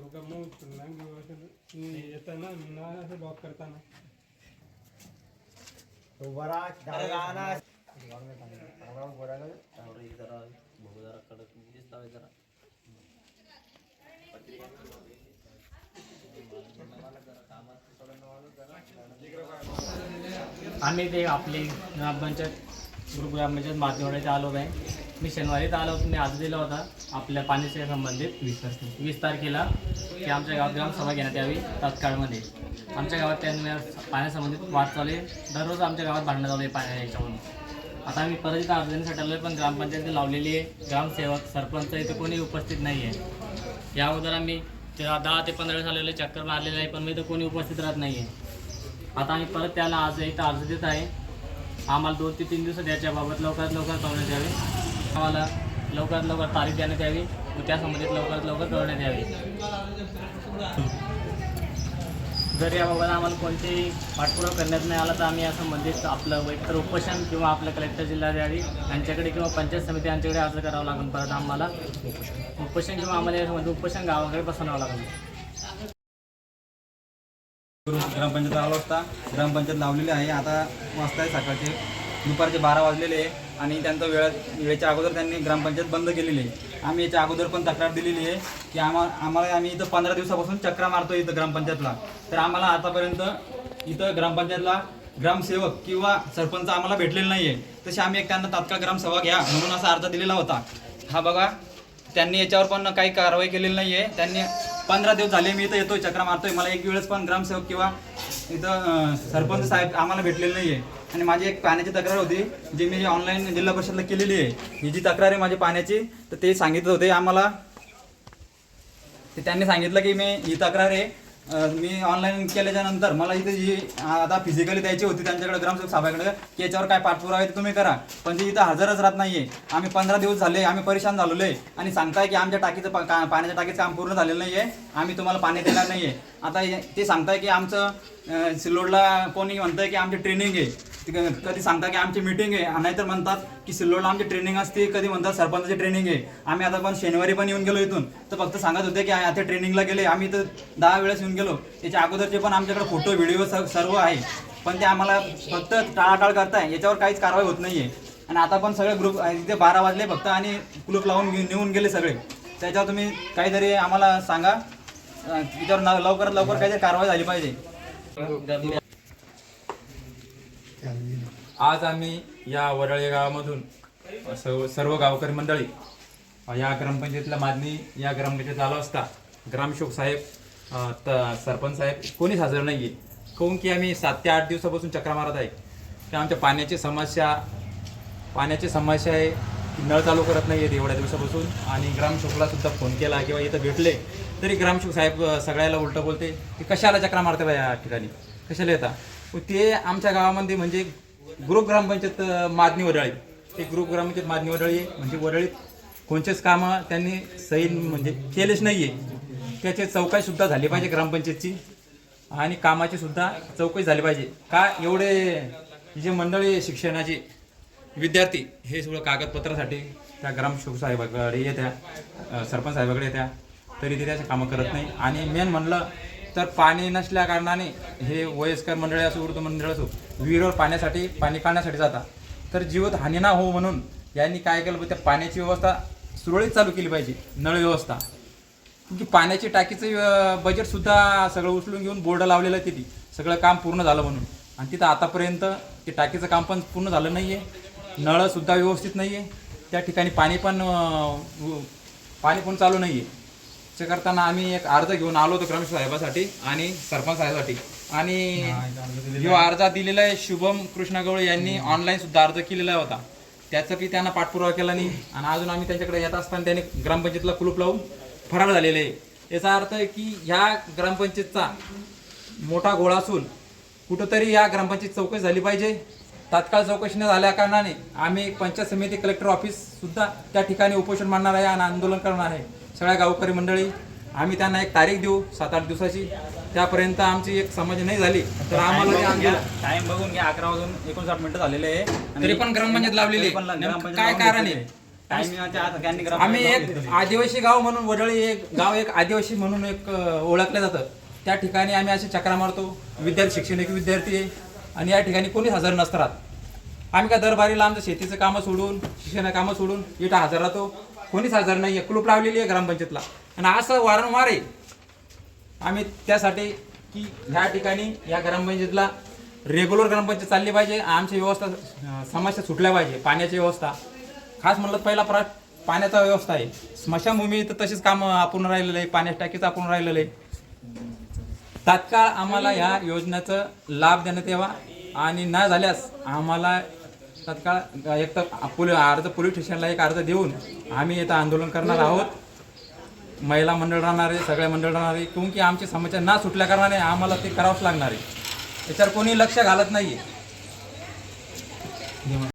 करू का मग उचलणार येताना ना असं लॉक करताना. तो बरा डाळा जरा बघू कडक म्हणजे जरा. आम्ही ते आपले ग्रामपंचायत ग्रुप ग्रामपंचायत माध्यमात आलो आहे मी शनिवारीच आलो होतो. मी आज दिला होता. आपल्या पाण्याच्या संबंधित. वीस तारखे वीस तारखेला की आमच्या गावात ग्रामसभा घेण्यात यावी तात्काळमध्ये. आमच्या गावात त्यांनी पाण्यासंबंधित वाद चालू आहे. दररोज आमच्या गावात भांडणं चालू आहे पाण्या याच्यावरून. आता आम्ही परत इथं अर्ज आलो आहे पण ग्रामपंचायत लावलेली आहे. ग्रामसेवक सरपंच इथं कोणी उपस्थित नाही आहे. या अगोदर आम्ही ते दहा ते पंधरा दिवस आलेले चक्कर मारलेले आहे पण मी इथं कोणी उपस्थित राहत नाही आहे. आता आम्ही परत त्याला आज इथं अर्ज देत आहे. आम्हाला दोन ते तीन दिवसात याच्याबाबत लवकरात लवकर कळवण्यात यावे. आम्हाला लवकरात लवकर तारीख देण्यात यावी व त्या संबंधित लवकरात लवकर कळवण्यात यावी. जर याबाबत आम्हाला कोणतेही पाठपुरावा करण्यात नाही आला तर आम्ही या संबंधित आपलं एकतर उपोषण किंवा आपलं कलेक्टर जिल्हाधिकारी यांच्याकडे किंवा पंचायत समिती यांच्याकडे अर्ज करावा लागेल. परत आम्हाला उपोषण किंवा आम्हाला यासंबंधी उपोषण गावाकडे बसवावं लागेल. ग्रामपंचायत आलो असता ग्रामपंचायत लावलेली आहे. आता वाजता आहे सकाळचे. दुपारचे बारा वाजलेले आहे आणि त्यांचं वेळ वेळेच्या अगोदर त्यांनी ग्रामपंचायत बंद केलेली आहे. आम्ही याच्या अगोदर पण तक्रार दिलेली आहे की आम्हा आम्हाला आम्ही इथं पंधरा दिवसापासून चक्रा मारतो इथं ग्रामपंचायतला. तर आम्हाला आतापर्यंत इथं ग्रामपंचायतला ग्रामसेवक किंवा सरपंच आम्हाला भेटलेले नाही आहे तसे आम्ही एक त्यांना तात्काळ ग्रामसभा घ्या म्हणून असा अर्ज दिलेला होता. हा बघा त्यांनी याच्यावर पण काही कारवाई केलेली नाही आहे त्यांनी पंधरा दिवस झाले मी इथं येतोय चक्रा मारतोय. मला एक वेळेस पण ग्रामसेवक किंवा इथं सरपंच साहेब आम्हाला भेटलेले नाही आहे आणि माझी एक पाण्याची तक्रार होती जी मी ऑनलाईन जिल्हा परिषदला केलेली आहे. ही जी तक्रार आहे माझी पाण्याची तर ते सांगितलं होते आम्हाला. ते त्यांनी सांगितलं की मी ही तक्रार आहे. मी ऑनलाईन केल्याच्यानंतर मला इथे जी आता फिजिकली द्यायची होती त्यांच्याकडे ग्रामसेवक साहेबाकडे की याच्यावर काय पाठपुरावा आहे ते तुम्ही करा. पण ते इथं हजरच राहत नाही आहे आम्ही पंधरा दिवस झाले आम्ही परेशान झालेलो आहे. आणि सांगताय की आमच्या टाकीचं पा- का- पाण्याच्या टाकीचं काम पूर्ण झालेलं नाही आहे आम्ही तुम्हाला पाणी देणार नाहीये. आता ते सांगताय की आमचं सिल्लोडला कोणी म्हणतंय की आमची ट्रेनिंग आहे. कधी सांगता की आमची मीटिंग आहे. नाहीतर म्हणतात की सिल्लोडला आमची ट्रेनिंग असते. कधी म्हणतात सरपंचाची ट्रेनिंग आहे. आम्ही आता पण शनिवारी पण येऊन गेलो इथून. तर फक्त सांगत होते की आता ट्रेनिंगला गेले. आम्ही तर दहा वेळेस येऊन गेलो. त्याच्या अगोदरचे पण आमच्याकडे फोटो व्हिडिओ सर्व आहे. पण ते आम्हाला फक्त टाळाटाळ करताय. याच्यावर काहीच कारवाई होत नाही आहे आणि आता पण सगळे ग्रुप इथे बारा वाजले फक्त आणि कुलूप लावून नेऊन गेले सगळे. त्याच्यावर तुम्ही काहीतरी आम्हाला सांगा. त्याच्यावर ना- लवकरात लवकर काहीतरी कारवाई झाली पाहिजे. आज आम्ही या वरळे गावामधून सर्व सर्व गावकरी मंडळी या ग्रामपंचायतीला मागणी या ग्रामपंचायत आलो असता ग्रामशोक साहेब त- सरपंच साहेब कोणीच हजर नाही आहे काहून की आम्ही सात ते आठ दिवसापासून चक्रा मारत आहे. की आमच्या पाण्याची समस्या पाण्याची समस्या आहे की नळ चालू करत नाही आहेत एवढ्या दिवसापासून. आणि ग्रामशोकला सुद्धा फोन केला किंवा इथं भेटले. तरी ग्रामशोक साहेब सगळ्याला उलटं बोलते की कशाला चक्रा मारते या ठिकाणी? कशाला येता? ते आमच्या गावामध्ये म्हणजे ग्रुप ग्रामपंचायत मादणी वडाळी ते ग्रुप ग्रामपंचायत मादणी वडाळी आहे. म्हणजे वडाळीत कोणतेच कामं त्यांनी सही म्हणजे केलेच नाही आहे त्याची चौकशीसुद्धा झाली पाहिजे ग्रामपंचायतची. आणि कामाची सुद्धा चौकशी झाली पाहिजे. का एवढे जे मंडळी शिक्षणाचे विद्यार्थी हे सगळं कागदपत्रासाठी त्या ग्रामसेवक साहेबाकडे येत्या सरपंच साहेबाकडे येत्या. तरी ते त्याचे कामं करत नाही. आणि मेन म्हणलं तर पाणी नसल्या कारणाने हे वयस्कर मंडळी असो वृद्ध मंडळ असो विहिरीवर पाण्यासाठी पाणी काढण्यासाठी जातात. तर जीवत हानी ना हो म्हणून यांनी काय केलं? त्या पाण्याची व्यवस्था सुरळीत चालू केली पाहिजे नळ व्यवस्था. की पाण्याची टाकीचं बजेटसुद्धा सगळं उचलून घेऊन बोर्ड लावलेलं आहे तिथे. सगळं काम पूर्ण झालं म्हणून. आणि तिथं आतापर्यंत ते टाकीचं काम पण पूर्ण झालं नाही आहे नळंसुद्धा व्यवस्थित नाही आहे त्या ठिकाणी पाणी पण पाणी पण चालू नाही आहे ते करताना आम्ही एक अर्ज घेऊन आलो होतो ग्रामसेवक साहेबासाठी आणि सरपंच साहेबासाठी. आणि जो अर्ज दिलेला आहे शुभम कृष्णा गवळे यांनी ऑनलाईन सुद्धा अर्ज केलेला होता. त्याचा की त्यांना पाठपुरावा केला नाही. आणि अजून आम्ही त्यांच्याकडे येत असताना त्यांनी ग्रामपंचायतला कुलूप लावून फरार झालेले आहे. याचा अर्थ आहे की ह्या ग्रामपंचायतचा मोठा गोळा असून कुठंतरी या ग्रामपंचायत चौकशी झाली पाहिजे. तात्काळ चौकशी न झाल्या कारणाने आम्ही पंचायत समिती कलेक्टर ऑफिस सुद्धा त्या ठिकाणी उपोषण मांडणार आहे आणि आंदोलन करणार आहे. सगळ्या गावकरी मंडळी आम्ही त्यांना एक तारीख देऊ सात आठ दिवसाची. त्यापर्यंत आमची एक समज नाही झाली तर आम्हाला टाइम बघून घ्या अकरा वाजून एकोणसाठ मिनिटं झालेले आहे. तरी पण ग्रामपंचायत लावलेली आहे. काय कारण आहे? आम्ही एक. आदिवासी गाव म्हणून वडळी एक गाव एक आदिवासी म्हणून एक ओळखलं जातं. त्या ठिकाणी आम्ही असे चक्रा मारतो. विद्यार्थी शैक्षणिक विद्यार्थी आहे. आणि या ठिकाणी कोणीच हजर नसतात आम्ही काय दरबारीला आमचं शेतीचं कामं सोडून शिक्षण कामं सोडून इथं हजर राहतो. कोणीच हजर नाही आहे कुलूप लावलेली आहे ग्रामपंचायतला. आणि असं वारंवार आहे. आम्ही त्यासाठी की ह्या ठिकाणी या ग्रामपंचायतला रेग्युलर ग्रामपंचायत चालली पाहिजे. आमची व्यवस्था समस्या सुटल्या पाहिजे. पाण्याची व्यवस्था. खास म्हणलं तर पहिला प्रा पाण्याचा व्यवस्था आहे. स्मशानभूमी तर तशीच कामं आपण राहिलेलं आहे. पाण्याच्या टाकीचं आपण राहिलेलं आहे. तात्काळ आम्हाला ह्या योजनेचं लाभ देण्यात यावा. आणि न झाल्यास आम्हाला तत्काळ एक तर पोलीस अर्ज पोलीस स्टेशनला एक अर्ज देऊन आम्ही इथं आंदोलन करणार आहोत. महिला मंडळ राहणारे सगळ्या सगळे मंडळ राहणारे कारण की आमची समस्या ना सुटल्या कारणाने आम्हाला ते करावंच लागणार आहे. त्याच्यावर कोणी लक्ष घालत नाही